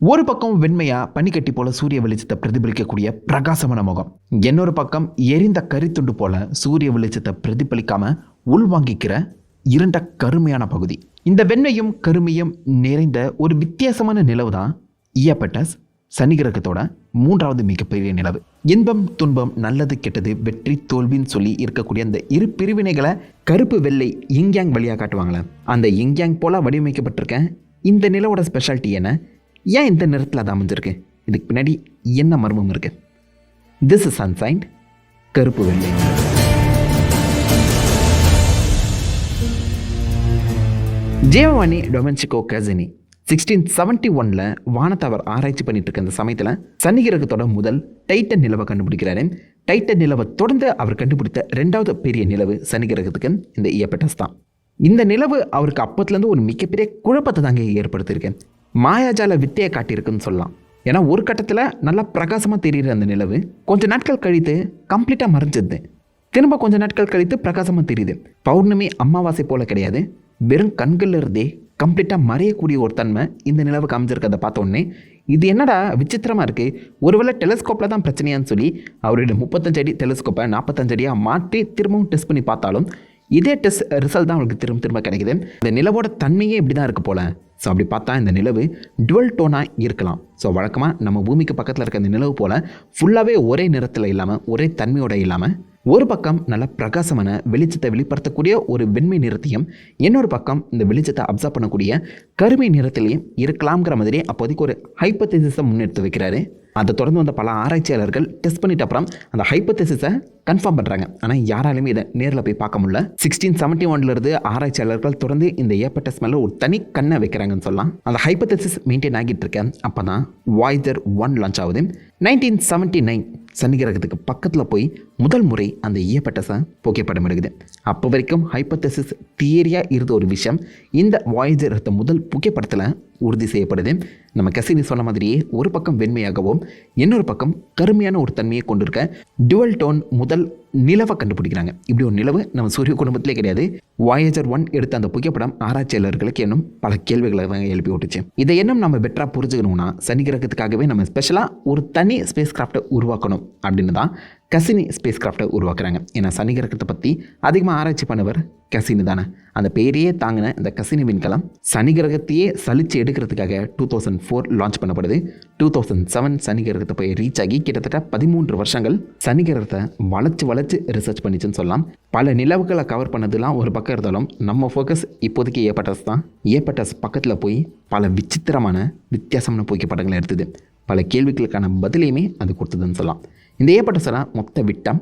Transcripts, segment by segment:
ஒரு பக்கம் வெண்மையா பனிக்கட்டி போல சூரிய வெளிச்சத்தை பிரதிபலிக்கக்கூடிய பிரகாசமான முகம். இன்னொரு பக்கம் எரிந்த கரித்துண்டு போல சூரிய வெளிச்சத்தை பிரதிபலிக்காம உள்வாங்கிக்கிற இருண்ட கருமையான பகுதி. இந்த வெண்மையும் கருமையும் நிறைந்த ஒரு வித்தியாசமான நிலவு தான் இயப்பட்டஸ் சனி கிரகத்தோட மூன்றாவது மிகப்பெரிய நிலவு. இன்பம் துன்பம் நல்லது கெட்டது வெற்றி தோல்வின்னு சொல்லி இருக்கக்கூடிய அந்த இரு பிரிவினைகளை கருப்பு வெள்ளை இங்யாங் வழியாக காட்டுவாங்களே. அந்த இங்யாங் போல வடிவமைக்கப்பட்டிருக்க இந்த நிலவோட ஸ்பெஷாலிட்டி என்ன? ஏன் இந்த நிறத்தில் அது அமைஞ்சிருக்கு? இதுக்கு பின்னாடி என்ன மர்மம் இருக்கு? திஸ் இஸ் அன்சைன்ட் கருப்பு வெள்ளை. Giovanni Domenico Cassini sixteen seventy ஒனில் வானத்தை அவர் ஆராய்ச்சி பண்ணிட்டு இருக்க அந்த சமயத்தில் சனி கிரகத்தோட முதல் டைட்டன் நிலவை கண்டுபிடிக்கிறாரு. டைட்டன் நிலவை தொடர்ந்து அவர் கண்டுபிடித்த ரெண்டாவது பெரிய நிலவு சனி கிரகத்துக்கு இந்த இயப்பட்டஸ் தான். இந்த நிலவு அவருக்கு அப்பத்துலேருந்து ஒரு மிகப்பெரிய குழப்பத்தை தாங்க ஏற்படுத்தியிருக்கேன் மாயாஜால வித்தையை காட்டியிருக்குன்னு சொல்லலாம். ஏன்னா ஒரு கட்டத்தில் நல்லா பிரகாசமாக தெரியுற அந்த நிலவு கொஞ்ச நாட்கள் கழித்து கம்ப்ளீட்டாக மறைஞ்சிருது. திரும்ப கொஞ்ச நாட்கள் கழித்து பிரகாசமாக தெரியுது. பௌர்ணமி அமாவாசை போல கிடையாது. வெறும் கண்களில் இருந்தே கம்ப்ளீட்டாக மறையக்கூடிய ஒரு தன்மை இந்த நிலவு அமைஞ்சிருக்கிறத பார்த்தோன்னே இது என்னடா விசித்திரமாக இருக்குது ஒருவேளை டெலிஸ்கோப்பில் தான் பிரச்சனையான்னு சொல்லி அவருடைய முப்பத்தஞ்சு அடி டெலிஸ்கோப்பை நாற்பத்தஞ்சு அடியாக மாற்றி திரும்பவும் டெஸ்ட் பண்ணி பார்த்தாலும் இதே டெஸ்ட் ரிசல்ட் தான் அவங்களுக்கு திரும்ப திரும்ப கிடைக்குது. இந்த நிலவோட தன்மையே இப்படி தான் இருக்குது போல. ஸோ அப்படி பார்த்தா இந்த நிலவு டுவெல் டோனாக இருக்கலாம். ஸோ வழக்கமாக நம்ம பூமிக்கு பக்கத்தில் இருக்க இந்த நிலவு போல் ஃபுல்லாகவே ஒரே நிறத்தில் இல்லாமல் ஒரே தன்மையோட இல்லாமல் ஒரு பக்கம் நல்ல பிரகாசமான வெளிச்சத்தை வெளிப்படுத்தக்கூடிய ஒரு வெண்மை நிறத்தையும் இன்னொரு பக்கம் இந்த வெளிச்சத்தை அப்சர்வ் பண்ணக்கூடிய கருமை நிறத்திலையும் இருக்கலாம்ங்கிற மாதிரி அப்போதைக்கு ஒரு ஹைப்பத்தேசிஸை முன்னெடுத்து வைக்கிறாரு. அதை தொடர்ந்து வந்த பல ஆராய்ச்சியாளர்கள் டெஸ்ட் பண்ணிட்ட அப்புறம் அந்த ஹைப்போதெசிஸை கன்ஃபார்ம் பண்ணுறாங்க ஆனால் யாராலுமே இதை நேரில் போய் பார்க்க முடியல. சிக்ஸ்டீன் செவன்ட்டி ஒன்லேருந்து ஆராய்ச்சியாளர்கள் தொடர்ந்து இந்த ஏப்பட்டஸ் மேலே ஒரு தனி கண்ணை வைக்கிறாங்கன்னு சொல்லலாம். அந்த ஹைப்போதெசிஸ் மெயின்டைன் ஆகிட்டு இருக்கேன் அப்போ தான் வாய்தர் ஒன் லான்ச் ஆகுது. நைன்டீன் செவன்ட்டி நைன் சனி கிரகத்துக்கு பக்கத்தில் போய் முதல் முறை அந்த ஈயப்பட்டசை புகைப்படம் எடுக்குது. அப்போ வரைக்கும் ஹைப்பத்தசிஸ் தியரியாக இருந்த ஒரு விஷயம் இந்த வாய்ஜர் எடுத்த முதல் புகைப்படத்தில் உறுதி செய்யப்படுது. நம்ம கசினி சொன்ன மாதிரியே ஒரு பக்கம் வெண்மையாகவும் இன்னொரு பக்கம் கருமையான ஒரு தன்மையை கொண்டிருக்க டுவல் டோன் முதல் நிலவை கண்டுபிடிக்கிறாங்க. இப்படி ஒரு நிலவு நம்ம சூரிய குடும்பத்திலே கிடையாது. வாயேஜர் ஒன் எடுத்த அந்த புகைப்படம் ஆராய்ச்சியாளர்களுக்கு இன்னும் பல கேள்விகளை எழுப்பி விட்டுச்சு. இதை இன்னும் நம்ம பெட்டராக புரிஞ்சுக்கணும்னா சனி கிரகத்துக்காகவே நம்ம ஸ்பெஷலாக ஒரு தனி ஸ்பேஸ் கிராஃப்டை உருவாக்கணும் அப்படின்னு தான் கசினி ஸ்பேஸ் கிராஃப்டை உருவாக்குறாங்க. ஏன்னா சனி கிரகத்தை பற்றி அதிகமாக ஆராய்ச்சி பண்ணவர் கசினி தானே. அந்த பேரையே தாங்கின இந்த கசினி விண்கலம் சனி கிரகத்தையே சலிச்சு எடுக்கிறதுக்காக டூ தௌசண்ட் ஃபோர் லான்ச் பண்ணப்படுது. டூ தௌசண்ட் செவன் சனி கிரகத்தை போய் ரீச் ஆகி கிட்டத்தட்ட பதிமூன்று வருஷங்கள் சனி கிரகத்தை வளைச்சு வளைச்சு ரிசர்ச் பண்ணிச்சுன்னு சொல்லலாம். பல நிலவுகளை கவர் பண்ணதெல்லாம் ஒரு பக்கம் இருந்தாலும் நம்ம ஃபோக்கஸ் இப்போதைக்கு ஏப்பட்டஸ் தான். ஏப்பட்டஸ் பக்கத்தில் போய் பல விசித்திரமான வித்தியாசமான புகைப்படங்களை எடுத்தது. பல கேள்விகளுக்கான பதிலையுமே அது கொடுத்ததுன்னு சொல்லலாம். இந்த ஏப்பட்டஸோட மொத்த விட்டம்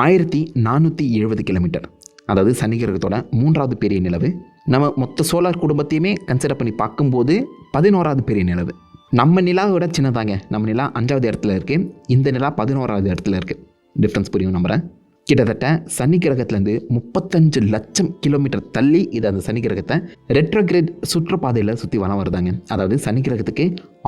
ஆயிரத்தி நானூற்றி எழுபது கிலோமீட்டர். அதாவது சனி கிரகத்தோட மூன்றாவது பெரிய நிலவு. நம்ம மொத்த சோலார் குடும்பத்தையுமே கன்சிடர் பண்ணி பார்க்கும்போது பதினோராவது பெரிய நிலவு. நம்ம நிலாவோட சின்னதாங்க. நம்ம நிலா அஞ்சாவது இடத்துல இருக்குது இந்த நிலா பதினோராவது இடத்துல இருக்குது டிஃப்ரென்ஸ் புரியும் நம்புகிறேன் கிட்டத்தட்ட சனி கிரகத்துலேருந்து முப்பத்தஞ்சு லட்சம் கிலோமீட்டர் தள்ளி இது அந்த சனி கிரகத்தை ரெட்ரோகிரேட் சுற்றுப்பாதையில் சுற்றி வளம் வருதாங்க. அதாவது சனி கிரகத்துக்கு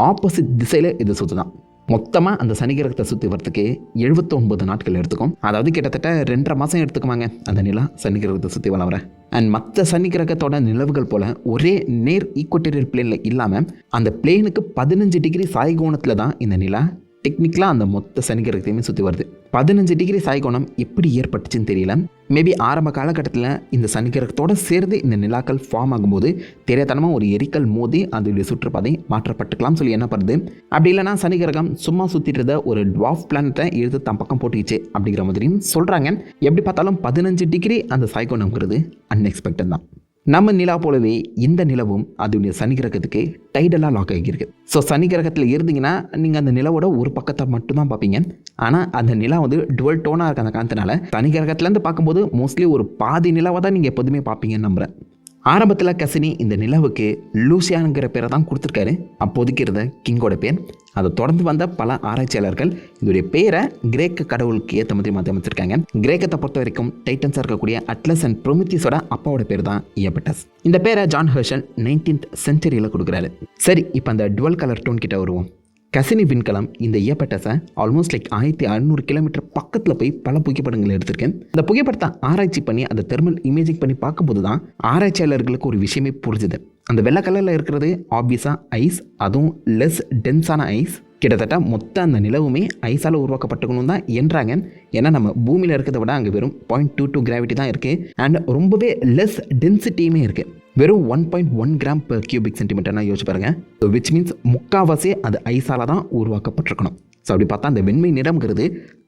ஆப்போசிட் திசையில் இது சுற்றுதான் மொத்தமாக அந்த சனி கிரகத்தை சுற்றி வரத்துக்கு எழுபத்தொன்பது நாட்கள் எடுத்துக்கும். அதாவது கிட்டத்தட்ட ரெண்டரை மாதம் எடுத்துக்குவாங்க அந்த நிலா சனி கிரகத்தை சுற்றி வளவர அண்ட் மற்ற சனி கிரகத்தோட நிலவுகள் போல் ஒரே நேர் ஈக்குவட்டரியல் பிளேனில் இல்லாமல் அந்த பிளேனுக்கு பதினஞ்சு டிகிரி சாய்கோணத்தில் தான் இந்த நிலா டெக்னிக்கலாக அந்த மொத்த சனி கிரகத்தையுமே சுற்றி வருது. பதினஞ்சு டிகிரி சாய்கோணம் எப்படி ஏற்பட்டுச்சுன்னு தெரியல. மேபி ஆரம்ப காலகட்டத்தில் இந்த சனிக்கிரகத்தோடு சேர்ந்து இந்த நிலாக்கள் ஃபார்ம் ஆகும்போது தெரியாதனமாக ஒரு எரிக்கல் மோதி அதோடைய சுற்றுப்பாதை மாற்றப்பட்டுக்கலாம் சொல்லி என்ன பண்ணுது அப்படி இல்லைனா சனிக்கிரகம் சும்மா சுற்றிட்டு இருந்த ஒரு டுவாஃப் பிளானட்டை எடுத்து தம் பக்கம் போட்டுக்கிச்சு அப்படிங்கிற மாதிரியும் சொல்கிறாங்க எப்படி பார்த்தாலும் பதினஞ்சு டிகிரி அந்த சாய்கோணம்ங்கிறது அன்எக்ஸ்பெக்டட் தான். நம்ம நிலா போலவே இந்த நிலவும் அதனுடைய சனி கிரகத்துக்கு டைடலாக லாக் ஆகியிருக்கு. ஸோ சனி கிரகத்தில் இருந்தீங்கன்னா நீங்கள் அந்த நிலவோட ஒரு பக்கத்தை மட்டும்தான் பார்ப்பீங்க. ஆனால் அந்த நிலா வந்து டுவெல் டோனாக இருக்க அந்த காரணத்தினால சனி கிரகத்துலேருந்து பார்க்கும்போது மோஸ்ட்லி ஒரு பாதி நிலவை தான் நீங்கள் எப்போதுமே பார்ப்பீங்கன்னு நம்புகிறேன் ஆரம்பத்தில் கசினி இந்த நிலவுக்கு லூசியானுங்கிற பேரை தான் கொடுத்துருக்காரு. அப்போதைக்கு இருந்த கிங்கோட பேர். அதை தொடர்ந்து வந்த பல ஆராய்ச்சியாளர்கள் இதோடைய பேரை கிரேக்க கடவுளுக்கு ஏற்ற மாதிரி மாற்றி அமைச்சிருக்காங்க. கிரேக்கத்தை பொறுத்த வரைக்கும் டைட்டன்ஸாக இருக்கக்கூடிய அட்லஸ் அண்ட் ப்ரொமித்திஸோட அப்பாவோட பேர் தான் இயபட்டஸ் இந்த பேரை ஜான் ஹர்ஷல் நைன்டீன்த் சென்ச்சுரியில் கொடுக்குறாரு. சரி இப்போ அந்த டுவெல் கலர் டோன் கிட்ட வருவோம். கசினி விண்கலம் இந்த ஏப்பட்டஸை ஆல்மோஸ்ட் லைக் ஆயிரத்தி அறுநூறு கிலோமீட்டர் பக்கத்தில் போய் பல புகைப்படங்கள் எடுத்திருக்கேன். இந்த புகைப்படத்தை ஆராய்ச்சி பண்ணி அந்த தெர்மல் இமேஜிங் பண்ணி பார்க்கும்போது தான் ஆராய்ச்சியாளர்களுக்கு ஒரு விஷயமே புரிஞ்சுது. அந்த வெள்ளை கலரில் இருக்கிறது ஆப்வியஸாக ஐஸ் அதுவும் லெஸ் டென்ஸான ஐஸ் கிட்டத்தட்ட மொத்த அந்த நிலவுமே ஐஸால் உருவாக்கப்பட்டுக்கணும் தான் என்றாங்க. ஏன்னா நம்ம பூமியில் இருக்கிறத விட அங்கே வெறும் பாயிண்ட் டூ டூ கிராவிட்டி தான் இருக்குது அண்ட் ரொம்பவே லெஸ் டென்சிட்டியுமே இருக்குது வெறும் one point one gram per cubic சென்டிமீட்டர்னா யோசிச்சு பாருங்க. ஸோ விச் மீன்ஸ் முக்காவாசி அது ஐஸால் தான் உருவாக்கப்பட்டிருக்கணும். ஸோ அப்படி பார்த்தா அந்த வெண்மை நிறம்ங்கிறது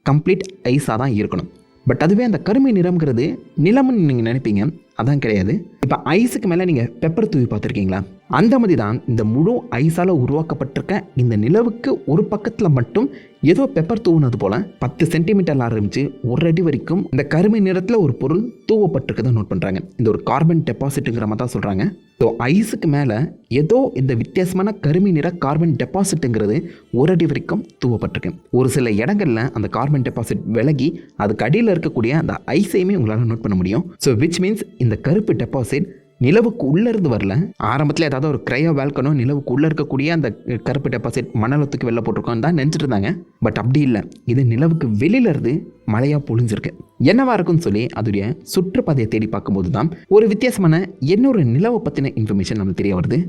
கம்ப்ளீட் ஐஸாக தான் இருக்கணும். பட் அதுவே அந்த கருமை நிறம்ங்கிறது நிலம்னு நீங்கள் நினைப்பீங்க. அதான் கிடையாது. இப்போ ஐஸுக்கு மேலே நீங்கள் பெப்பர் தூவி பார்த்துருக்கீங்களா? அந்த மாதிரி தான் இந்த முழு ஐஸால் உருவாக்கப்பட்டிருக்க இந்த நிலவுக்கு ஒரு பக்கத்தில் மட்டும் ஏதோ பெப்பர் தூவுனது போல் பத்து சென்டிமீட்டர் ஆரம்பித்து ஒரு அடி வரைக்கும் இந்த கருமை நிறத்தில் ஒரு பொருள் தூவப்பட்டிருக்கதை நோட் பண்ணுறாங்க இந்த ஒரு கார்பன் டெபாசிட்டுங்கிற மாதிரி தான் சொல்கிறாங்க ஸோ ஐஸுக்கு மேலே ஏதோ இந்த வித்தியாசமான கருமை நிற கார்பன் டெபாசிட்டுங்கிறது ஒரு அடி வரைக்கும் தூவப்பட்டிருக்கு. ஒரு சில இடங்களில் அந்த கார்பன் டெபாசிட் விலகி அதுக்கு அடியில் இருக்கக்கூடிய அந்த ஐஸையுமே உங்களால் நோட் பண்ண முடியும். ஸோ விச் மீன்ஸ் இந்த கருப்பு டெபாசிட் நிலவுக்கு உள்ளேருந்து வரல. ஆரம்பத்தில் ஏதாவது ஒரு கிரையோ வேல்கனோ நிலவுக்கு உள்ளே இருக்கக்கூடிய அந்த கருப்பு டெபாசிட் மணலை தூக்கி வெளில போட்டிருக்கோம் தான் நினச்சிட்டு இருந்தாங்க. பட் அப்படி இல்லை. இது நிலவுக்கு வெளியில இருந்து மழையாக பொழிஞ்சிருக்கு. என்னவா இருக்கும்னு சொல்லி அதோடைய சுற்றுப்பாதையை தேடி பார்க்கும்போது தான் ஒரு வித்தியாசமான இன்னொரு நிலவை பற்றின இன்ஃபர்மேஷன் நமக்கு தெரிய வருது.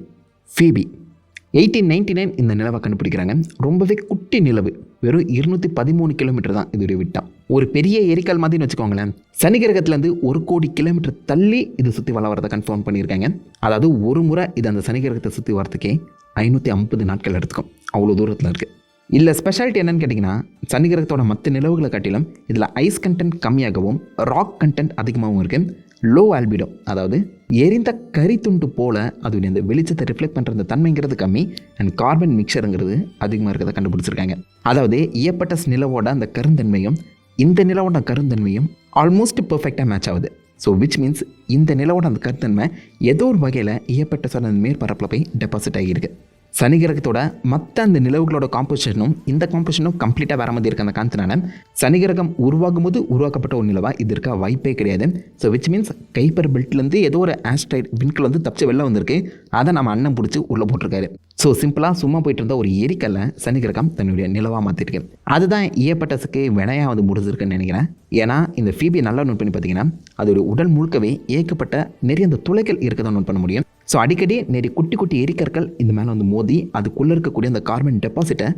ஃபீபி எயிட்டீன் நைன்டி நைன் இந்த நிலவை கண்டுபிடிக்கிறாங்க. ரொம்பவே குட்டி நிலவு. வெறும் இருநூற்றி பதிமூணு கிலோமீட்டர் தான் இதோடைய விட்டம் ஒரு பெரிய எரிக்கல் மாதிரின்னு வச்சுக்கோங்களேன். சனி கிரகத்துலேருந்து ஒரு கோடி கிலோமீட்டர் தள்ளி இது சுற்றி வள வரதை கன்ஃபார்ம் பண்ணியிருக்காங்க. அதாவது ஒரு முறை இது அந்த சனி கிரகத்தை சுற்றி வரதுக்கே ஐநூற்றி ஐம்பது நாட்கள் எடுத்துக்கும். அவ்வளோ தூரத்தில் இருக்குது இல்லை ஸ்பெஷாலிட்டி என்னென்னு கேட்டிங்கன்னா சனி கிரகத்தோட மற்ற நிலவுகளை காட்டிலும் இதில் ஐஸ் கண்டென்ட் கம்மியாகவும் ராக் கண்டென்ட் அதிகமாகவும் இருக்குது லோ ஆல்பிடோ அதாவது எரிந்த கரித்துண்டு போல் அது இந்த வெளிச்சத்தை ரிஃப்ளெக்ட் பண்ணுற அந்த தன்மைங்கிறது கம்மி அண்ட் கார்பன் மிக்சருங்கிறது அதிகமாக இருக்கிறத கண்டுபிடிச்சிருக்காங்க. அதாவது இயப்பட்ட நிலவோட அந்த கருந்தன்மையும் இந்த நிலவோட கருந்தன்மையும் ஆல்மோஸ்ட் பர்ஃபெக்டாக மேட்ச் ஆகுது. ஸோ விச் மீன்ஸ் இந்த நிலவோட அந்த கருத்தன்மை ஏதோ ஒரு வகையில் இயப்பட்ட சொன்ன அந்த மேற்பரப்பில் போய் டெபாசிட் ஆகியிருக்கு. சனி கிரகத்தோட மற்ற அந்த நிலவுகளோட காம்போசிஷனும் இந்த காம்போசிஷனும் கம்ப்ளீட்டாக வேற மாதிரி இருக்க அந்த காரணத்தினால சனி கிரகம் உருவாகும் போது உருவாக்கப்பட்ட ஒரு நிலவா இது இருக்க வாய்ப்பே கிடையாது. ஸோ விச் மீன்ஸ் கைப்பர் பெல்ட்லேருந்து ஏதோ ஒரு ஆஸ்ட்ரைட் விண்கில் வந்து தப்பிச்சு வெளில வந்திருக்கு. அதை நம்ம அண்ணன் பிடிச்சி உள்ளே போட்டிருக்காரு. ஸோ சிம்பிளாக சும்மா போயிட்டு இருந்த ஒரு எரிக்கல்லை சனி கிரகம் தன்னுடைய நிலவாக மாற்றிருக்கு அதுதான் ஈயப்பட்டசுக்கு வினையாக வந்து முடிஞ்சிருக்குன்னு நினைக்கிறேன். ஏன்னா இந்த ஃபீபி நல்லா நோட் பண்ணி பார்த்தீங்கன்னா அதோட உடல் முழுக்கவே ஏகப்பட்ட நிறைய அந்த துளைகள் இருக்கதான் நோட் பண்ண முடியும். ஸோ அடிக்கடி நிறைய குட்டி குட்டி எரிக்கற்கள் இந்த மேலே வந்து மோதி அதுக்குள்ளே இருக்கக்கூடிய அந்த கார்பன் டெபாசிட்டை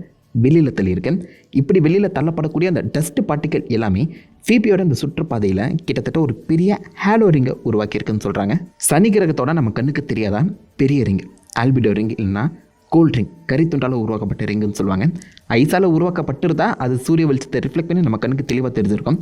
வெளியில் தள்ளியிருக்கேன். இப்படி வெளியில் தள்ளப்படக்கூடிய அந்த டஸ்ட் பார்ட்டிக்கல் எல்லாமே ஃபீபியோட இந்த சுற்றுப்பாதையில் கிட்டத்தட்ட ஒரு பெரிய ஹேலோ ரிங்கை உருவாக்கியிருக்குன்னு சொல்கிறாங்க சனி கிரகத்தோட நம்ம கண்ணுக்கு தெரியாதான் பெரிய ரிங் ஆல்பிடோ ரிங் இல்லைன்னா கூல் ட்ரிங்க் கரித்துண்டால் உருவாக்கப்பட்ட ரிங்குன்னு சொல்லுவாங்க. ஐஸால் உருவாக்கப்பட்டிருந்தா அது சூரிய வெளிச்சத்தை ரிஃப்ளெக்ட் பண்ணி நம்ம கண்ணுக்கு தெளிவாக தெரிஞ்சிருக்கும்.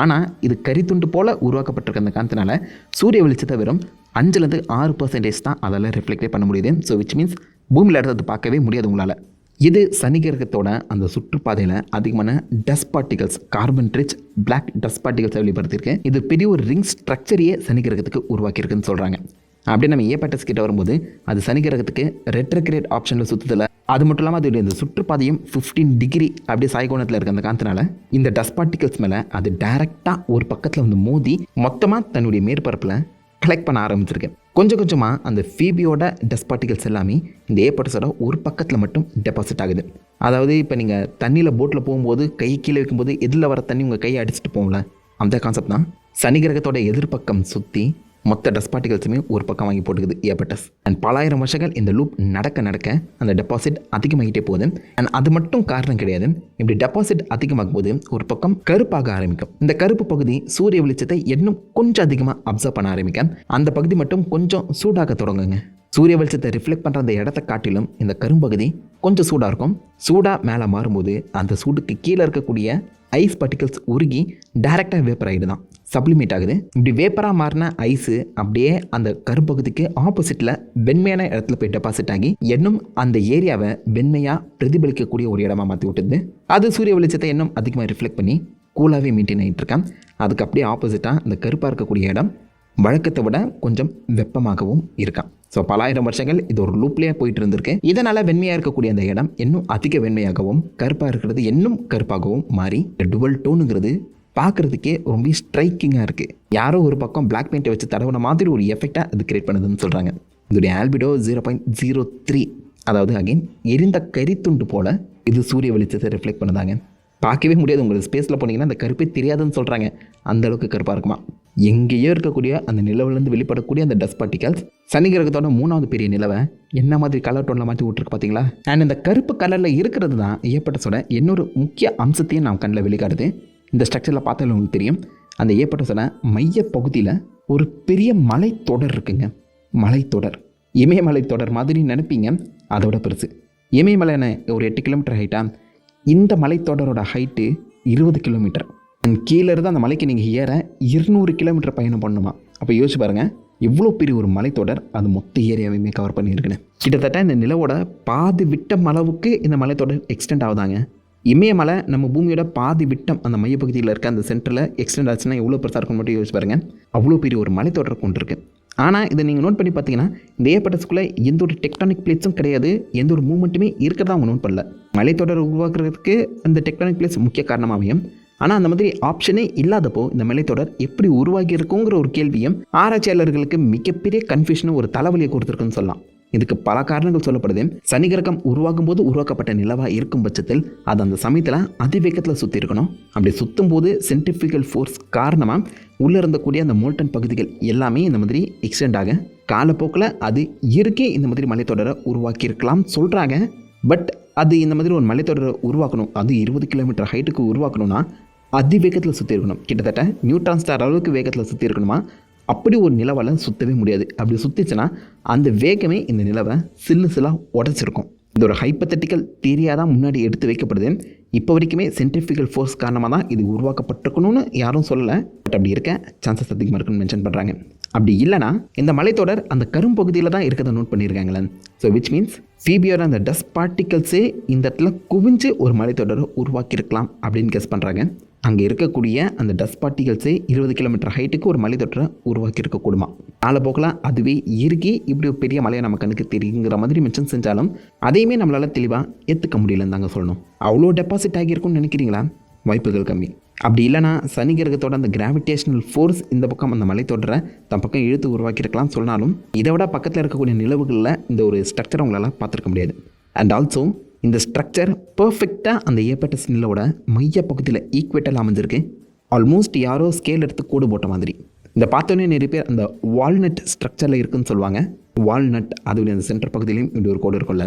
ஆனால் இது கரித்துண்டு போல் உருவாக்கப்பட்டிருக்க அந்த காரணத்தினால சூரிய வெளிச்சத்தை வெறும் அஞ்சுலேருந்து ஆறு பர்சன்டேஜ் தான் அதால் ரிஃப்ளெக்டே பண்ண முடியுது. ஸோ விச் மீன்ஸ் பூமியில் எடுத்து பார்க்கவே முடியாது உங்களால். இது சனி கிரகத்தோட அந்த சுற்றுப்பாதையில் அதிகமான dust particles carbon rich black dust பார்ட்டிகல்ஸை வெளிப்படுத்தியிருக்கு. இது பெரிய ஒரு ரிங் ஸ்ட்ரக்சரையே சனி கிரகத்துக்கு உருவாக்கியிருக்குன்னு சொல்கிறாங்க அப்படியே நம்ம ஏபட்டஸ் கிட்ட வரும்போது அது சனி கிரகத்துக்கு ரெட்ரக்ரேட் ஆப்ஷனில் சுற்றுதில்ல அது மட்டும் இல்லாமல் அதோடைய இந்த சுற்றுப்பாதையும் ஃபிஃப்டீன் டிகிரி அப்படியே சாய்கோணத்தில் இருக்க அந்த காரணத்தினால இந்த டஸ்ட் பார்ட்டிகல்ஸ் மேலே அது டைரெக்டாக ஒரு பக்கத்தில் வந்து மோதி மொத்தமாக தன்னுடைய மேற்பரப்பில் கலெக்ட் பண்ண ஆரம்பிச்சிருக்கேன் கொஞ்சம் கொஞ்சமாக அந்த ஃபீபியோட டஸ்ட் பார்ட்டிகல்ஸ் எல்லாமே இந்த ஏபட்டஸோட ஒரு பக்கத்தில் மட்டும் டெபாசிட் ஆகுது. அதாவது இப்போ நீங்கள் தண்ணியில் போட்டில் போகும்போது கை கீழே வைக்கும்போது எதில் வர தண்ணி உங்கள் கையை அடிச்சுட்டு போகல அந்த கான்செப்ட் தான் சனி கிரகத்தோட எதிர்ப்பக்கம் சுற்றி மொத்த டஸ்ட் பார்ட்டிகல்ஸுமே ஒரு பக்கம் வாங்கி போட்டுக்குது ஏபட்டஸ் அண்ட் பலாயிரம் வருஷங்கள் இந்த லூப் நடக்க நடக்க அந்த டெபாசிட் அதிகமாகிட்டே போகுது. அண்ட் அது மட்டும் காரணம் கிடையாது. இப்படி டெபாசிட் அதிகமாகும் போது ஒரு பக்கம் கருப்பாக ஆரம்பிக்கும். இந்த கருப்பு பகுதி சூரிய வெளிச்சத்தை இன்னும் கொஞ்சம் அதிகமாக அப்சர்வ் பண்ண ஆரம்பிக்க அந்த பகுதி மட்டும் கொஞ்சம் சூடாக தொடங்குங்க. சூரிய வெளிச்சத்தை ரிஃப்ளெக்ட் பண்ணுற அந்த இடத்த காட்டிலும் இந்த கரும்பகுதி கொஞ்சம் சூடாக இருக்கும். சூடாக மேலே மாறும்போது அந்த சூடுக்கு கீழே இருக்கக்கூடிய ஐஸ் பார்ட்டிகல்ஸ் உருகி டைரெக்டாக வேப்பர் ஆகிடுதான் சப்ளிமேட் ஆகுது. இப்படி வேப்பராக மாறின ஐஸு அப்படியே அந்த கரும்பகுதிக்கு ஆப்போசிட்டில் வெண்மையான இடத்துல போய் டெபாசிட் ஆகி இன்னும் அந்த ஏரியாவை வெண்மையாக பிரதிபலிக்கக்கூடிய ஒரு இடமா மாற்றி விட்டுது. அது சூரிய வெளிச்சத்தை இன்னும் அதிகமாக ரிஃப்ளெக்ட் பண்ணி கூலாகவே மெயின்டைன் ஆகிட்டு இருக்கேன். அதுக்கு அப்படியே ஆப்போசிட்டாக அந்த கருப்பாக இருக்கக்கூடிய இடம் வழக்கத்தை விட கொஞ்சம் வெப்பமாகவும் இருக்கான் ஸோ பலாயிரம் வருஷங்கள் இது ஒரு லூப்லேயே போயிட்டு இருந்திருக்கு இதனால் வெண்மையாக இருக்கக்கூடிய அந்த இடம் இன்னும் அதிக வெண்மையாகவும் கருப்பாக இருக்கிறது இன்னும் கருப்பாகவும் மாறி டுவல் டோனுங்கிறது பார்க்குறதுக்கே ரொம்ப ஸ்ட்ரைக்கிங்காக இருக்குது யாரோ ஒரு பக்கம் பிளாக் பெயிண்ட்டை வச்சு தடவுன மாதிரி ஒரு எஃபெக்டாக அது கிரியேட் பண்ணுதுன்னு சொல்கிறாங்க இதோடைய albedo zero point zero three அதாவது அகைன் எரிந்த கரித்துண்டு போல் இது சூரிய வெளிச்சத்தை ரிஃப்ளெக்ட் பண்ணுதாங்க. பார்க்கவே முடியாது. உங்களுக்கு ஸ்பேஸில் போனீங்கன்னா அந்த கருப்பே தெரியாதுன்னு சொல்கிறாங்க அந்தளவுக்கு கருப்பாக இருக்குமா? எங்கேயோ இருக்கக்கூடிய அந்த நிலவுலேருந்து வெளிப்படக்கூடிய அந்த டஸ்ட் பார்ட்டிகல்ஸ் சனி கிரகத்தோட மூணாவது பெரிய நிலவை என்ன மாதிரி கலர் டோனில் மாற்றி விட்ருக்கு பார்த்தீங்களா? அண்ட் இந்த கருப்பு கலரில் இருக்கிறது தான் ஏப்பட்டஸோட இன்னொரு முக்கிய அம்சத்தையும் நாம் கண்ணில் வெளிக்காடுது இந்த ஸ்ட்ரக்சரில் பார்த்தாலும் உங்களுக்கு தெரியும். அந்த ஏப்பட்டஸோட மைய பகுதியில் ஒரு பெரிய மலைத்தொடர் இருக்குங்க. மலைத்தொடர். இமயமலை தொடர் மாதிரி நினைப்பீங்க. அதோட பெருசு. இமயமலைன்னு ஒரு எட்டு கிலோமீட்டர் ஹைட்டா இந்த மலைத்தொடரோட ஹைட்டு இருபது கிலோமீட்டர் கீழே இருந்து அந்த மலைக்கு நீங்கள் ஏற இருநூறு கிலோமீட்டர் பயணம் பண்ணுமா? அப்போ யோசிச்சு பாருங்கள் எவ்வளோ பெரிய ஒரு மலைத்தொடர் அது மொத்த ஏரியாவையுமே கவர் பண்ணியிருக்குன்னு. கிட்டத்தட்ட இந்த நிலவோட பாதி விட்டம் அளவுக்கு இந்த மலைத்தொடர் எக்ஸ்டெண்ட் ஆகுதாங்க. இமயமலை நம்ம பூமியோட பாதி விட்டம் அந்த மையப்பகுதியில் இருக்க அந்த சென்டரில் எக்ஸ்டெண்ட் ஆச்சுன்னா எவ்வளோ பெருசாக இருக்கும் மட்டும் யோசிச்சு பாருங்கள் அவ்வளோ பெரிய ஒரு மலைத்தொடர் கொண்டிருக்கு. ஆனால் இதை நீங்கள் நோட் பண்ணி பார்த்தீங்கன்னா இந்த ஏப்பட்டஸ்குள்ளே எந்த ஒரு டெக்டானிக் பிளேட்ஸும் கிடையாது. எந்த ஒரு மூமெண்ட்டுமே இருக்கிறதா அவங்க நோட் பண்ணல. மலைத்தொடர் உருவாக்குறதுக்கு அந்த டெக்டானிக் பிளேட்ஸ் முக்கிய காரணமாகவும் ஆனால் அந்த மாதிரி ஆப்ஷனே இல்லாதப்போ இந்த மலைத்தொடர் எப்படி உருவாகி இருக்குங்கிற ஒரு கேள்வியும் ஆராய்ச்சியாளர்களுக்கு மிகப்பெரிய கன்ஃபியூஷனும் ஒரு தலைவலியை கொடுத்துருக்குன்னு சொல்லலாம். இதுக்கு பல காரணங்கள் சொல்லப்படுது. சனி கிரகம் உருவாகும் போது உருவாக்கப்பட்ட நிலவாக இருக்கும் பட்சத்தில் அது அந்த சமயத்தில் அதிவேகத்தில் சுற்றி இருக்கணும் அப்படி சுற்றும் போது சென்ட்ரிஃபிகல் ஃபோர்ஸ் காரணமாக உள்ளே இருந்தக்கூடிய அந்த மோல்டன் பகுதிகள் எல்லாமே இந்த மாதிரி எக்ஸ்டெண்ட் ஆக காலப்போக்கில் அது இயற்கை இந்த மாதிரி மலைத்தொடரை உருவாக்கியிருக்கலாம் சொல்கிறாங்க பட் அது இந்த மாதிரி ஒரு மலைத்தொடரை உருவாக்கணும் அது இருபது கிலோமீட்டர் ஹைட்டுக்கு உருவாக்கணும்னா அதிவேகத்தில் சுற்றி இருக்கணும். கிட்டத்தட்ட நியூட்ரான் ஸ்டார் அளவுக்கு வேகத்தில் சுற்றி இருக்கணுமா? அப்படி ஒரு நிலவால் சுற்றவே முடியாது. அப்படி சுற்றிச்சுன்னா அந்த வேகமே இந்த நிலவை சில்லு சில்லாக உடச்சிருக்கும். இந்த ஒரு ஹைப்பத்தட்டிக்கல் தீரியாக தான் முன்னாடி எடுத்து வைக்கப்படுது. இப்போ வரைக்குமே சென்ட்ரிஃபிகல் ஃபோர்ஸ் காரணமாக தான் இது உருவாக்கப்பட்டிருக்கணும்னு யாரும் சொல்லலை. பட் அப்படி இருக்க சான்சஸ் அதிகமாக இருக்குன்னு மென்ஷன் பண்ணுறாங்க அப்படி இல்லைனா இந்த மலைத்தொடர் அந்த கரும்பகுதியில் தான் இருக்கிறத நோட் பண்ணியிருக்காங்களே. ஸோ விச் மீன்ஸ் ஃபீபியோட அந்த டஸ்ட் பார்ட்டிகல்ஸே இந்த இடத்துல குவிஞ்சு ஒரு மலைத்தொடரை உருவாக்கியிருக்கலாம் அப்படின்னு கெஸ் பண்ணுறாங்க அங்கே இருக்கக்கூடிய அந்த டஸ்ட் பார்ட்டிகல்ஸே இருபது கிலோமீட்டர் ஹைட்டுக்கு ஒரு மலைத்தொற்றை உருவாக்கி இருக்கக்கூடுமா காலப்போக்கில் அதுவே இறுகி இப்படி ஒரு பெரிய மலையை நம்ம கண்ணுக்கு தெரியுங்கிற மாதிரி மென்ஷன் செஞ்சாலும் அதையுமே நம்மளால் தெளிவாக ஏற்றுக்க முடியலன்னு தாங்க சொல்லணும். அவ்வளோ டெபாசிட் ஆகியிருக்கும்னு நினைக்கிறீங்களா? வாய்ப்புகள் கம்மி. அப்படி இல்லைனா சனி கிரகத்தோட அந்த கிராவிடேஷனல் ஃபோர்ஸ் இந்த பக்கம் அந்த மலைத்தொடரை தன் பக்கம் இழுத்து உருவாக்கியிருக்கலாம் சொன்னாலும் இதை விட பக்கத்தில் இருக்கக்கூடிய நிலவுகளில் இந்த ஒரு ஸ்ட்ரக்சர் உங்களால் பார்த்துருக்க முடியாது. அண்ட் ஆல்சோ இந்த ஸ்ட்ரக்சர் பர்ஃபெக்டாக அந்த ஏப்பட்டஸ் நிலவோட மைய பகுதியில் ஈக்குவேட்டல் அமைஞ்சிருக்கு. ஆல்மோஸ்ட் யாரோ ஸ்கேல் எடுத்து கோடு போட்ட மாதிரி. இந்த பார்த்தோன்னே நிறைய பேர் அந்த வால்நட் ஸ்ட்ரக்சரில் இருக்குன்னு சொல்லுவாங்க. வால்நட் அது அந்த சென்டர் பகுதியிலையும் இப்படி ஒரு கோடு இருக்கும்ல.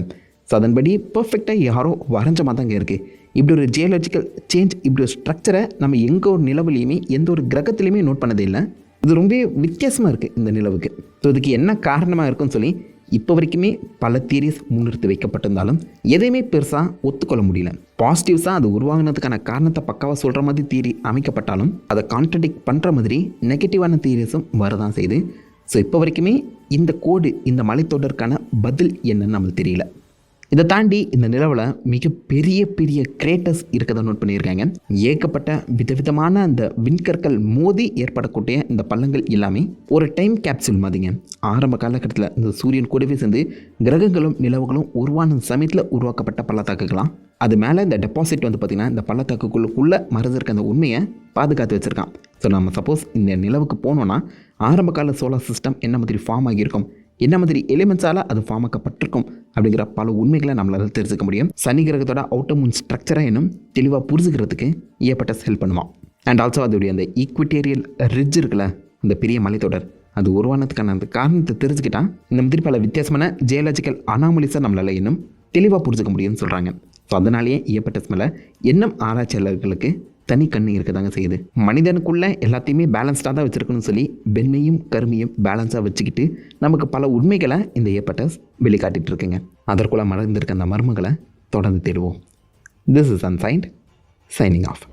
ஸோ அதன்படி பர்ஃபெக்டாக யாரோ வரைஞ்ச மாதிரி தான் இருக்குது இப்படி ஒரு ஜியாலஜிக்கல் சேஞ்ச் இப்படி ஒரு ஸ்ட்ரக்சரை நம்ம எங்கே ஒரு நிலவுலையுமே எந்த ஒரு கிரகத்துலையுமே நோட் பண்ணதே இல்லை. இது ரொம்ப வித்தியாசமாக இருக்குது இந்த நிலவுக்கு. ஸோ இதுக்கு என்ன காரணமாக இருக்குன்னு சொல்லி இப்போ வரைக்குமே பல தியரிஸ் முன்னிறுத்தி வைக்கப்பட்டிருந்தாலும் எதையுமே பெருசாக ஒத்துக்கொள்ள முடியல. பாசிட்டிவ்ஸாக அது உருவாகினதுக்கான காரணத்தை பக்காவாக சொல்கிற மாதிரி தியரி அமைக்கப்பட்டாலும் அதை கான்ட்ரடிக்ட் பண்ணுற மாதிரி நெகட்டிவான தியரிஸும் வரதான் செய்யுது. ஸோ இப்போ வரைக்குமே இந்த கோடு இந்த மலைத்தொடருக்கான பதில் என்னன்னு நம்மளுக்கு தெரியல. இதை தாண்டி இந்த நிலவில் மிக பெரிய பெரிய கிரேட்டர்ஸ் இருக்கதை நோட் பண்ணியிருக்காங்க. ஏகப்பட்ட விதவிதமான அந்த விண்கற்கள் மோதி ஏற்படக்கூடிய இந்த பள்ளங்கள் எல்லாமே ஒரு டைம் கேப்சூல் மாதிரிங்க. ஆரம்ப காலகட்டத்தில் இந்த சூரியன் கூடவே சேர்ந்து கிரகங்களும் நிலவுகளும் உருவான சமயத்தில் உருவாக்கப்பட்ட பள்ளத்தாக்குகளாம். அது மேலே இந்த டெபாசிட் வந்து பார்த்திங்கன்னா இந்த பள்ளத்தாக்குக்குள்ளுக்குள்ளே மறைஞ்சிருக்க அந்த உண்மையை பாதுகாத்து வச்சுருக்கான். ஸோ நம்ம சப்போஸ் இந்த நிலவுக்கு போனோன்னா ஆரம்ப கால சோலார் சிஸ்டம் என்ன மாதிரி ஃபார்ம் ஆகியிருக்கும்? என்ன மாதிரி எலிமெண்ட்ஸால் அது ஃபார்ம் ஆக்கப்பட்டிருக்கும்? அப்படிங்கிற பல உண்மைகளை நம்மளால் தெரிஞ்சுக்க முடியும். சனி கிரகத்தோட அவுட்டர் மூன் ஸ்ட்ரக்சரை இன்னும் தெளிவாக புரிஞ்சுக்கிறதுக்கு ஏற்பட்ட ஹெல்ப் பண்ணுவான் அண்ட் ஆல்சோ அதோடைய அந்த ஈக்விட்டேரியல் ரிட்ஜ் இருக்குல்ல இந்த பெரிய மலைத்தொடர் அது உருவானதுக்கான அந்த காரணத்தை தெரிஞ்சுக்கிட்டா இந்த மாதிரி பல வித்தியாசமான ஜியலாஜிக்கல் அனாமலிஸை நம்மளால் இன்னும் தெளிவாக புரிஞ்சுக்க முடியும்னு சொல்கிறாங்க ஸோ அதனாலேயே ஏற்பட்ட மேலே இன்னும் ஆராய்ச்சியாளர்களுக்கு தனி கண்ணு இருக்கதாங்க செய்யுது. மனிதனுக்குள்ள எல்லாத்தையுமே பேலன்ஸ்டாக தான் வச்சுருக்கணும்னு சொல்லி வெண்மையும் கருமையும் பேலன்ஸாக வச்சுக்கிட்டு நமக்கு பல உண்மைகளை இந்த ஏப்பட்டஸ் வெளிக்காட்டிகிட்டு இருக்குங்க. அதற்குள்ளே மறந்துருக்க அந்த மர்மங்களை தொடர்ந்து தேடுவோம். This is ancient signing off